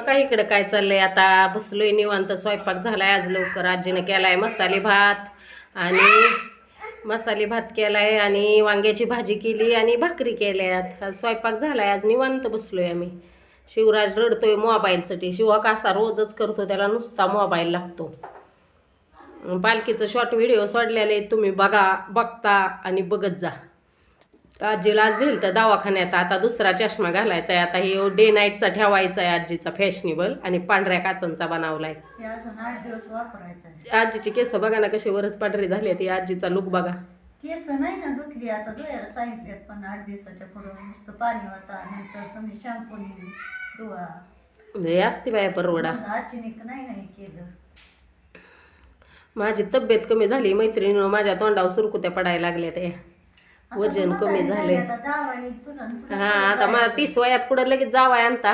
का इकडं काय चाललंय? आता बसलोय निवांत. स्वयंपाक झालाय आज लवकर. आजीनं केलाय मसाले भात आणि मसाले भात केलाय आणि वांग्याची भाजी केली आणि भाकरी केल्यात. आज स्वयंपाक झालाय. आज निवांत बसलोय आम्ही. शिवराज रडतोय मोबाईलसाठी. शिवा कासा रोजच करतो त्याला नुसता मोबाईल लागतो. पालखीचं शॉर्ट व्हिडिओ सोडलेले तुम्ही बघा बघता आणि बघत जा. आजीला आज तर दवाखान्यात. आता दुसरा चष्मा घालायचा आहे आता हे डे नाईटचा ठेवायचा आहे आजीचा फॅशनेबल आणि पांढऱ्या काचांचा बनवलाय. आजीची केस बघा ना कशी वरच पांढरी झाली ती आजीचा लुक बघा. केस नाही ना धुतली आता धुयाला सांगितलेत पण आठ दिवसाच्या पुढं नुसतं पाणी होता. नंतर तुम्ही शॅम्पूने धुवा. हे असते बाया परवडा. नाही नाही केलं. माझी तब्येत कमी झाली मैत्रिणीनं माझ्या तोंडावर सुरकुत्या पडायला लागल्या ते आता वजन कमी झाले झाली, तुला तुला हा आता मला तीस वयात कुठं लगेच जावाय आणता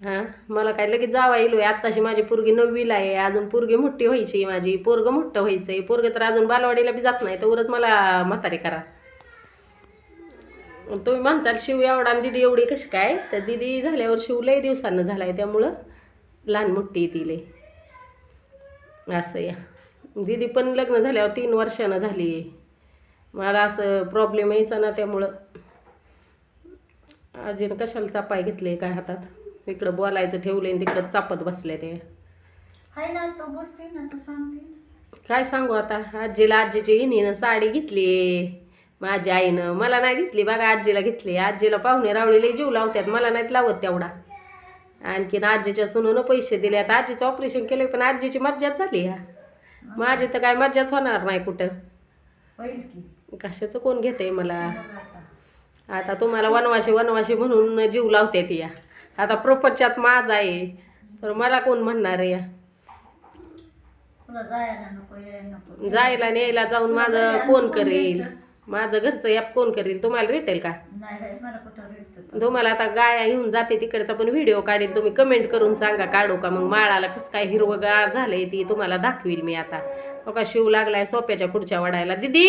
हा मला काय लगेच जावा येईल आत्ताशी माझी पोरगी नववीला आहे. अजून पोरगी मोठी व्हायची माझी. पोरग मोठं व्हायचंय पोरग तर अजून बालवाडीला बी जात नाही. तर उरच मला म्हातारी करा. तुम्ही म्हणसाल शिव एवढा आणि दिदी एवढी कशी काय? तर दिदी झाल्यावर शिव लय दिवसानं झालाय. त्यामुळं लहान मोठी ती लय. असं या. दिदी पण लग्न झाल्यावर तीन वर्षानं झाली मला असं प्रॉब्लेम यायचा ना त्यामुळं. आजीनं कशाला चापाय घेतले काय हातात? इकडं बोलायचं ठेवले तिकडं चापत बसले ते. हाय ना तो बोलते ना तू सांगते. काय सांगू आता? आजीला आजीची इनीनं साडी घेतली माझ्या आईनं मला नाही घेतली बघा आजीला घेतली. आजीला पाहुणे रावळीला जीव लावतात मला नाहीत लावत तेवढा. आणखीन आजीच्या सुनून पैसे दिले आता आजीचं ऑपरेशन केलं पण आजीची मज्जाच झाली माझी तर काय मज्जाच होणार नाही कुठं. कशाचं कोण घेते मला? आता. तुम्हाला वनवाशी वनवाशी म्हणून जीव लावते ती या. आता प्रपंचाच माझा आहे. तर मला कोण म्हणणार आहे या? जायला न्यायला जाऊन माझं कोण करेल? माझं घरचं ॲप कोण करेल? तुम्हाला भेटेल का? तुम्हाला आता गाया घेऊन जाते तिकडचा पण व्हिडिओ काढेल. तुम्ही कमेंट करून सांगा काढू का? मग माळाला कसं काय हिरवगार झालंय ती तुम्हाला दाखवील मी आता. का शिव लागलाय सोप्याच्या पुढच्या वडायला. दिदी!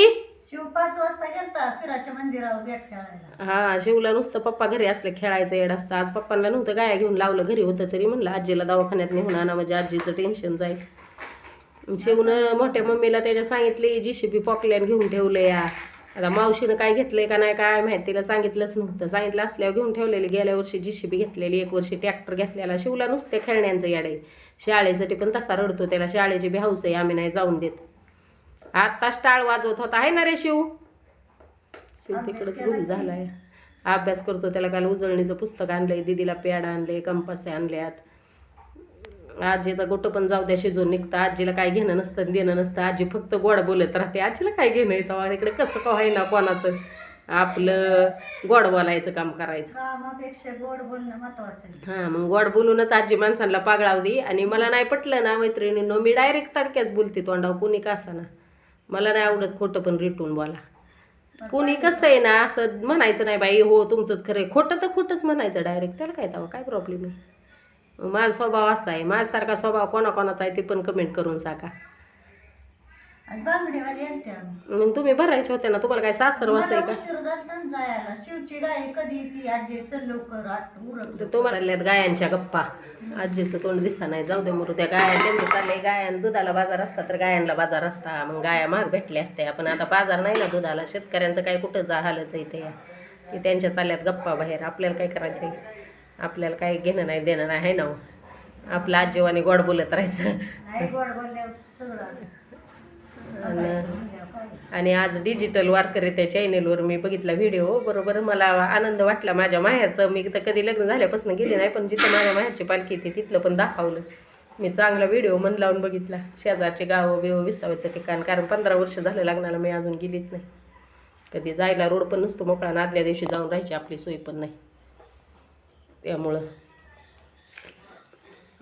शिव पाच वाजता गेलता फिराच्या मंदिरावर खेळायला. हा शिवला नुसतं पप्पा घरी असले खेळायचं येड असतं. आज पप्पांना नव्हतं गाया घेऊन लावलं घरी होतं तरी म्हणलं आजीला दवाखान्यात नेऊन आणा म्हणजे आजीचं टेन्शन जाईल. शिवनं मोठ्या मम्मीला त्याच्या सांगितले जी पॉकल्यान घेऊन ठेवलं या. आता मावशीनं काय घेतलंय का नाही काय माहिती तिला सांगितलंच नव्हतं. सांगितलं असल्यावर घेऊन ठेवलेली गेल्या वर्षी जी घेतलेली एक वर्षी ट्रॅक्टर घेतलेला. शिवला नुसते खेळण्यांचं याड आहे. शाळेसाठी पण तसा रडतो त्याला शाळेची बी हाऊस आहे आम्ही नाही जाऊन देत. आत्ताच टाळ वाजवत होता. आहे ना रे शिव? शिव तिकडंच झालाय. अभ्यास करतो त्याला काल उजळणीचं पुस्तक आणलंय दिदीला पॅड आणले कंपासे आणल्यात. आजीचा गोटं पण जाऊ द्या शिजून निघतं. आजीला काय घेणं नसतं देणं नसतं. आजी फक्त गोड बोलत राहते. आजीला काय घेणं येतं इकडे कसं का ना कोणाचं? आपलं गोड बोलायचं काम करायचं. आहे. हां मग गोड बोलूनच आजी माणसांना पागळावली. आणि मला नाही पटलं ना मैत्रिणीनं मी डायरेक्ट तडक्याच बोलते तोंडावर कुणी का ना मला नाही आवडत खोटं पण रिटून बोला. कुणी कसं आहे ना असं म्हणायचं नाही बाई हो तुमचंच खरं आहे. खोटं तर खोटंच म्हणायचं डायरेक्ट त्याला काय तेव्हा काय प्रॉब्लेम आहे? माझा स्वभाव असा आहे. माझ्यासारखा स्वभाव कोणाकोणाचा आहे ते पण कमेंट करून सांगा. आणि आम्ही. मग तुम्ही भरायचे होते ना तुम्हाला काय सासर मला आहे का? उशीर झालता ना जायला. शिवची गाय कधी ती आजी चल लवकर आठ तर उरक तुम्हाला गायांच्या गप्पा. आजीचं तोंड दिसा नाही जाऊ दे मरू त्या गाया त्यांचं चाललंय. गायां दुधाला बाजार असता तर गायांना बाजार असता. मग गाया महाग भेटल्या असत्या. पण आता बाजार नाही ना दुधाला. शेतकऱ्यांचं काय कुठं जा हालच आहे ते. की त्यांच्या चालल्यात गप्पा बाहेर. आपल्याला काय करायचं आहे आपल्याला काय घेणं नाही देणं नाही आहे ना हो. आपलं आजीवानी गोड बोलत राहायचं. गोड बोलल्यावर सगळं. आणि आणि आज डिजिटल वारकरी त्या चॅनेलवर मी बघितला व्हिडिओ बरोबर मला आनंद वाटला माझ्या मायाचं मी तर कधी लग्न झाल्यापासून गेले नाही पण जिथं माझ्या मायाची पालखी ती तिथलं पण दाखवलं. मी चांगला व्हिडिओ मन लावून बघितला. शेजारचे गावं बिव विसावायचं ठिकाण. कारण पंधरा वर्ष झालं लग्नाला मी अजून गेलीच नाही. कधी जायला रोड पण नसतो मोकळा. आदल्या दिवशी जाऊन राहायची आपली सोय पण नाही. त्यामुळं.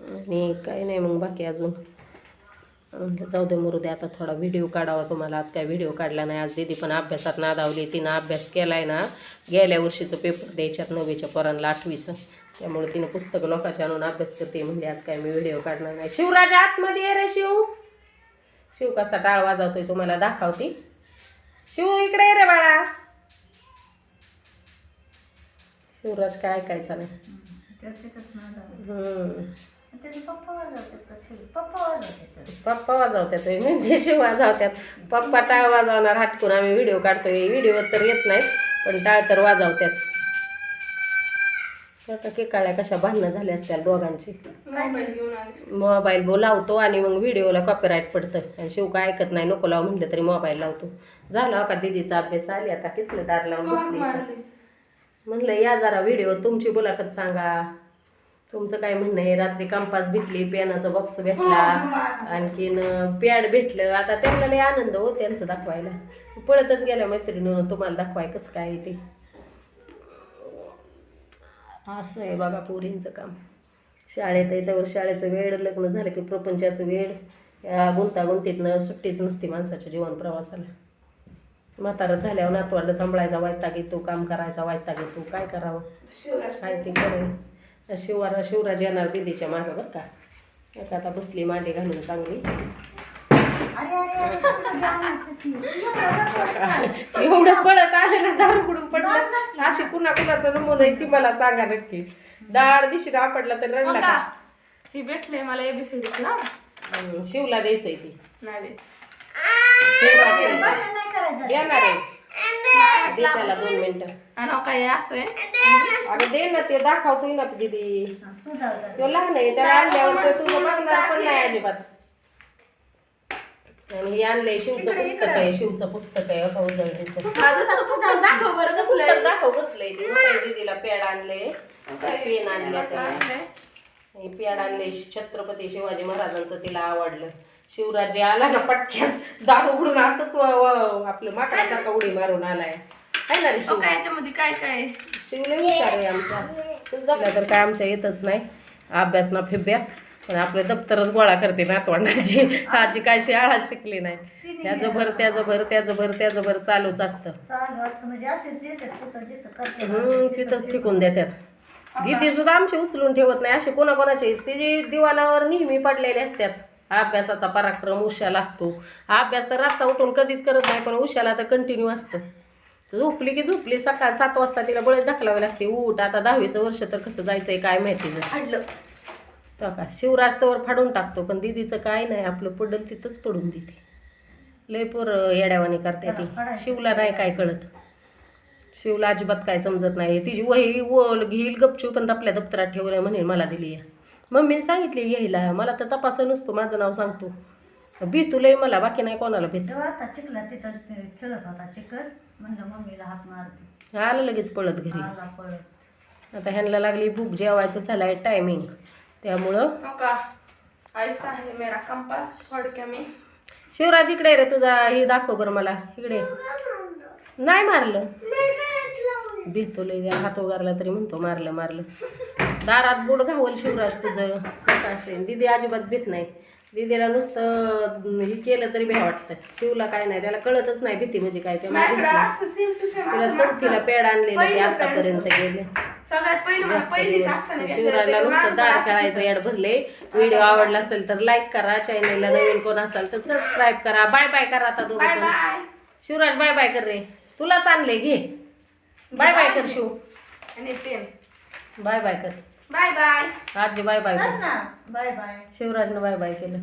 आणि काही नाही मग बाकी अजून? जाऊ दे मरू दे आता थोडा व्हिडिओ काढावा तुम्हाला. आज काय व्हिडिओ काढला नाही. आज दीदी पण अभ्यासात नादावली. तिनं अभ्यास केलाय ना गेल्या वर्षीचं पेपर द्यायच्यात नववीच्या पोरांना आठवीचं. त्यामुळे तिनं पुस्तकं लोकांच्या आणून अभ्यास करते. म्हणजे आज काय मी व्हिडिओ काढणार नाही. शिवराज आतमध्ये रे शिव. शिव कसा टाळ वाजवतोय तुम्हाला दाखवते. शिव इकडे रे बाळा. शिवराज काय ऐकायचा नाही. त्याचे पप्पा वाजवतात कसे पप्पा वाजवतात. पप्पा वाजवतात. म्हणजे वाजवतात. पप्पा टाळ वाजवणार हाटकून आम्ही व्हिडिओ काढतोय. व्हिडिओ तर येत नाही पण टाळ तर वाजवतात. आता की काळ्या कशा भांडणं झाली असत्या दोघांची? मोबाईल घेऊन आले. मोबाईल बो लावतो आणि मग व्हिडिओला कॉपीराईट पडतं. आणि शिव काय ऐकत नाही नको लाव म्हटलं तरी मोबाईल लावतो. झाला का दिदीचा अभ्यास? आली आता कितलं दार लावून बसली? मारले? म्हणलं या जरा व्हिडिओ तुमची मुलाखत सांगा. तुमचं काय म्हणणं आहे? रात्री कंपास भेटली पेनाचा बॉक्स भेटला आणखीन पॅड भेटलं. आता त्यांना लय आनंद हो त्यांचं दाखवायला. पळतच गेल्या मैत्रिणीनं तुम्हाला दाखवाय कसं काय ते. असं आहे बघा पोरींचं काम. शाळेत आहे त्यावर शाळेचं वेळ लग्न झालं की प्रपंचाचं वेळ. या गुंतागुंतीतनं सुट्टीच नसते माणसाच्या जीवन प्रवासाला. म्हातारं झाल्यावर नातवंड सांभाळायचा वैताग येतो काम करायचा वैताग येतो काय करावं? काय ते करेल शिवरा शिवराज येणार दिदीच्या मागं बरं का. एका आता बसली मांडी घालून चांगली? एवढं पळत आले ना दारू पुढून पडलं. अशी कुणा कुणाचा नमुना आहे ती मला सांगा नक्की. दाड दिशी आपडला तर रडला का? ही भेटले मला एबीसीडी ना? हम्म, शिवला द्यायचंय ती. नाही देत. शिवला द्यायचंय. देणार आहे. दे त्याला दोन मिनिटं. आणि अहो काय असं आहे? अगं दे ना ते ना दीदी. हा, तू लहान आहे त्याला आणल्यावर तो तुझं बघणार पण नाही अजिबात. आणि हे आणलंय शिवचं पुस्तक आहे शिवचं पुस्तक आहे उजळणीचं माझं तर पुस्तक दाखव. बरं कसलं आहे. पुस्तक दाखव बसलंय ते. मोठ्या दीदीला पॅड आणले पेन आणले कोणाचं आणलंय? हे पॅड आणले छत्रपती शिवाजी महाराजांचं तिला आवडलं. शिवराजे आला ना पटक्यास? दार उघडून आताच व- व- आपलं माकडासारखा उडी मारून आलाय. आहे ना रे शिव. काय याच्यामध्ये? काय काय? शिवले हुशार आहे आमचा. तुझा तर काय आमच्या येतच नाही. अभ्यास ना फिभ्यास. पण आपले दप्तरच गोळा करते नातवंडाची. आजी काय शाळा शिकली नाही. त्याचं भर त्याचं भर त्याचं भर त्याचं भर चालूच असतं म्हणजे तिथंच फेकून देतात. दीदी सुद्धा आमची उचलून ठेवत नाही. असे कोणाकोणाचे? तिचे दिवाणावर नेहमी पडलेले असतात. अभ्यासाचा पराक्रम उशाला असतो. अभ्यास तर रास्ता उठून कधीच करत नाही पण उशाला तर कंटिन्यू असतं. झोपली की झोपली सकाळ सात वाजता तिला बळच ढकलावी लागते. उठ आता दहावीचं वर्ष तर कसं जायचंय काय माहिती फाडलं. का शिवराज तवर फाडून टाकतो पण दीदीचं काय नाही आपलं पडल तिथंच पडून देते. लय पोर येड्यावानी करते ती. शिवला नाही काय कळत. शिवला अजिबात काय समजत नाही. तिची वही वल घेईल गपचू पण आपल्या दप्तरात ठेवलं म्हणेल मला दिली आहे मम्मीने सांगितली यायला मला तर तपास नसतो माझं नाव सांगतो. भीतू लय मला बाकी नाही कोणाला भीत. तेव्हा आता चिखला तिथं ते खेळत होता चिकन म्हणलं मम्मीला हात मारते. आलं लगेच पळत घरी. आला पळत. आता ह्यांना लागली भूक जेवायचं झालाय टायमिंग त्यामुळं हो का? ऐसा है मेरा कंपास मी? शिवराज इकडे रे तुझा हे दाखव बरं मला इकडे. नाही मारलं. भीतो लय हात उगारला तरी म्हणतो मारलं मारलं. दारात बुड घावल शिवराज तुझं. काय असेल? दिदी अजिबात भीत नाही. दिदीला नुसतं हे केलं तरी भ्या वाटतं. शिवला काय नाही त्याला कळतच नाही भीती म्हणजे काय ते तिला चौथीला. पेड आणलेलं ते आतापर्यंत. गेले. शिवराजला ते नुसतं दार खेळायचं. याड भरले. व्हिडिओ आवडला असेल तर लाईक करा चॅनलला नवीन कोण असाल तर सबस्क्राईब करा. बाय बाय करा आता दोघं शिवराज बाय बाय कर रे. तुलाच आणले घे. बाय बाय कर शिव. बाय बाय कर. Bye bye. आजी बाय बाय. कर कर ना. Bye bye. शिवराजनं बाय बाय केलं.